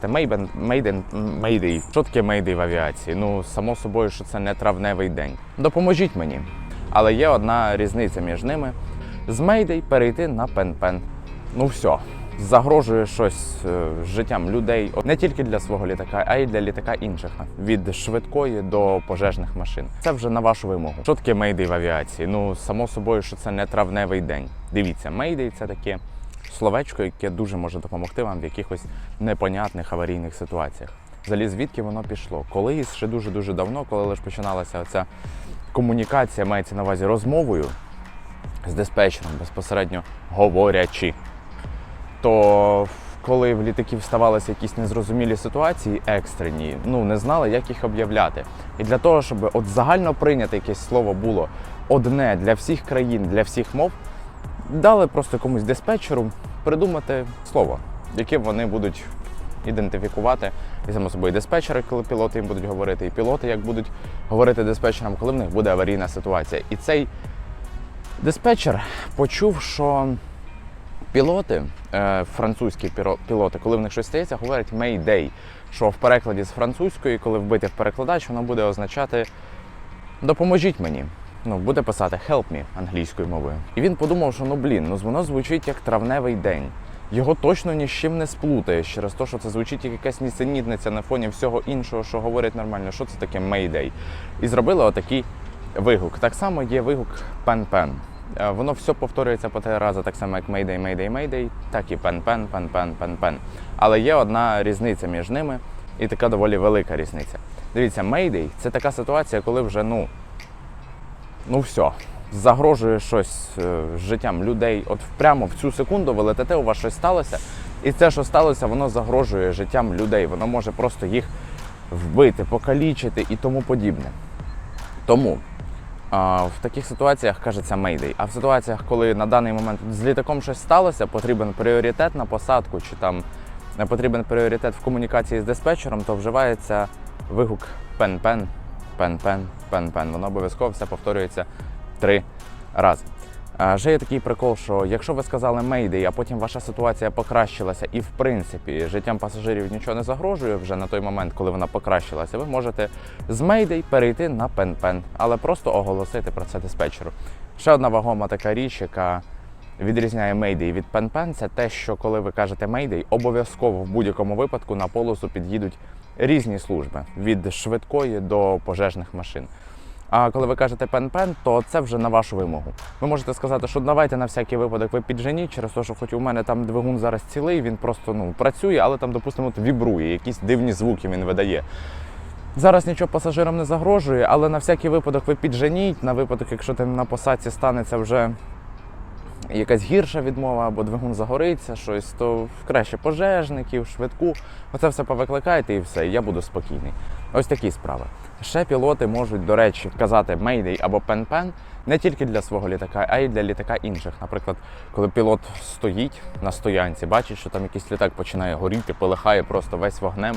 Та Мейбен, Мейден, Мейдей. Що таке Мейдей в авіації? Ну, само собою, що це не травневий день. Допоможіть мені. Але є одна різниця між ними. З Мейдей перейти на Пен-Пен. Ну все. Загрожує щось е, життям людей не тільки для свого літака, а й для літака інших від швидкої до пожежних машин. Це вже на вашу вимогу. Що таке Мейдей в авіації? Ну само собою, що це не травневий день. Дивіться, Мейдей це таке словечко, яке дуже може допомогти вам в якихось непонятних аварійних ситуаціях. Взагалі, звідки воно пішло? Колись ще дуже дуже давно, коли лише починалася ця комунікація, мається на увазі розмовою з диспетчером, безпосередньо говорячи, то коли в літаків ставалися якісь незрозумілі ситуації, екстрені, ну не знали, як їх об'являти. І для того, щоб от загально прийняти якесь слово було одне для всіх країн, для всіх мов, дали просто комусь диспетчеру придумати слово, яке вони будуть ідентифікувати. І само собою диспетчери, коли пілоти їм будуть говорити, і пілоти, як будуть говорити диспетчерам, коли в них буде аварійна ситуація. І цей диспетчер почув, що пілоти, е, французькі пілоти, коли в них щось стається, говорять Mayday, що в перекладі з французької, коли вбити в перекладач, воно буде означати допоможіть мені. Ну, буде писати help me англійською мовою. І він подумав, що ну блін, ну воно звучить як травневий день. Його точно ні з чим не сплутаєш через те, що це звучить як якась нісенітниця на фоні всього іншого, що говорять нормально. Що це таке Mayday? І зробили отакий вигук. Так само є вигук пен-пен. Воно все повторюється по три рази, так само як Mayday, Mayday, Mayday, так і пен-пен, пен-пен, пен-пен. Але є одна різниця між ними, і така доволі велика різниця. Дивіться, Mayday – це така ситуація, коли вже ну ну все, загрожує щось е, життям людей. От прямо в цю секунду ви летите, у вас щось сталося, і це, що сталося, воно загрожує життям людей. Воно може просто їх вбити, покалічити і тому подібне. Тому в таких ситуаціях кажеться мейдей. А в ситуаціях, коли на даний момент з літаком щось сталося, потрібен пріоритет на посадку чи там не потрібен пріоритет в комунікації з диспетчером, то вживається вигук пен-пен, пен-пен, пен-пен. Воно обов'язково все повторюється три рази. Ще є такий прикол, що якщо ви сказали мейдей, а потім ваша ситуація покращилася, і в принципі життям пасажирів нічого не загрожує вже на той момент, коли вона покращилася, ви можете з мейдей перейти на пен-пен, але просто оголосити про це диспетчеру. Ще одна вагома така річ, яка відрізняє мейдей від пен-пен, це те, що коли ви кажете мейдей, обов'язково в будь-якому випадку на полосу під'їдуть різні служби від швидкої до пожежних машин. А коли ви кажете пен-пен, то це вже на вашу вимогу. Ви можете сказати, що давайте на всякий випадок ви підженіть, через те, що хоч у мене там двигун зараз цілий, він просто ну, працює, але там, допустимо, вібрує, якісь дивні звуки він видає. Зараз нічого пасажирам не загрожує, але на всякий випадок ви підженіть, на випадок, якщо там на посадці станеться вже якась гірша відмова або двигун загориться, щось, то краще пожежників, швидку. Оце все повикликайте і все, і я буду спокійний. Ось такі справи. Ще пілоти можуть, до речі, казати Mayday або пен-пен не тільки для свого літака, а й для літака інших. Наприклад, коли пілот стоїть на стоянці, бачить, що там якийсь літак починає горіти, полихає просто весь вогнем,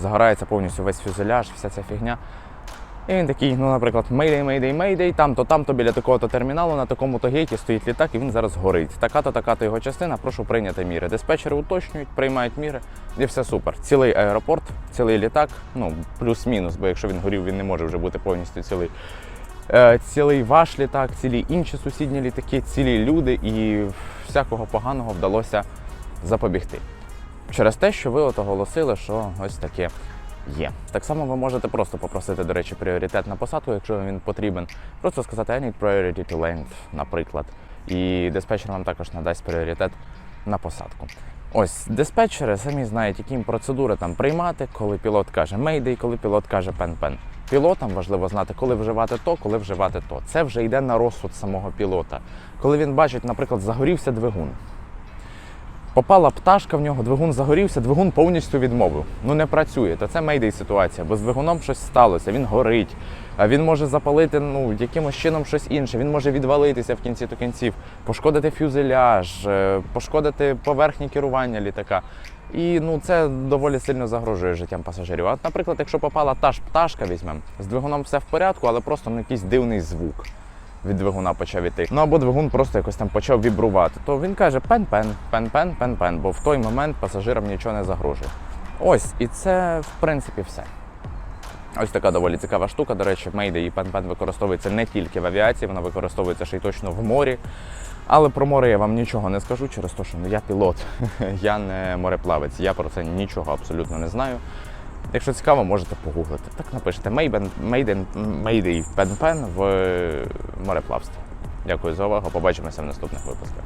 загорається повністю весь фюзеляж, вся ця фігня. І він такий, ну, наприклад, Mayday, Mayday, Mayday, там-то, там-то біля такого-то терміналу на такому-то гейті стоїть літак, і він зараз горить. Така-то, така-то його частина, прошу прийняти міри. Диспетчери уточнюють, приймають міри, і все супер. Цілий аеропорт, цілий літак, ну, плюс-мінус, бо якщо він горів, він не може вже бути повністю цілий. Е, Цілий ваш літак, цілі інші сусідні літаки, цілі люди, і всякого поганого вдалося запобігти. Через те, що ви от оголосили, що ось таке є. Так само ви можете просто попросити, до речі, пріоритет на посадку, якщо він потрібен. Просто сказати I need priority to land, наприклад. І диспетчер вам також надасть пріоритет на посадку. Ось диспетчери самі знають, які їм процедури там приймати, коли пілот каже Mayday, коли пілот каже пен-пен. Пілотам важливо знати, коли вживати то, коли вживати то. Це вже йде на розсуд самого пілота. Коли він бачить, наприклад, загорівся двигун. Попала пташка в нього, двигун загорівся, двигун повністю відмовив. Ну не працює. То це мейдей ситуація, бо з двигуном щось сталося, він горить, він може запалити ну, якимось чином щось інше, він може відвалитися в кінці до кінців, пошкодити фюзеляж, е, пошкодити поверхні керування літака. І ну це доволі сильно загрожує життям пасажирів. А, наприклад, якщо попала та ж пташка, візьмемо, з двигуном все в порядку, але просто ну, якийсь дивний звук від двигуна почав іти. Ну або двигун просто якось там почав вібрувати. То він каже пен-пен, пен-пен, пен-пен, бо в той момент пасажирам нічого не загрожує. Ось, і це в принципі все. Ось така доволі цікава штука. До речі, Mayday і Пен-Пен використовується не тільки в авіації, вона використовується ще й точно в морі. Але про море я вам нічого не скажу через те, що ну, я пілот, я не мореплавець, я про це нічого абсолютно не знаю. Якщо цікаво, можете погуглити. Так напишете Mayday Пен-Пен в мореплавстві. Дякую за увагу. Побачимося в наступних випусках.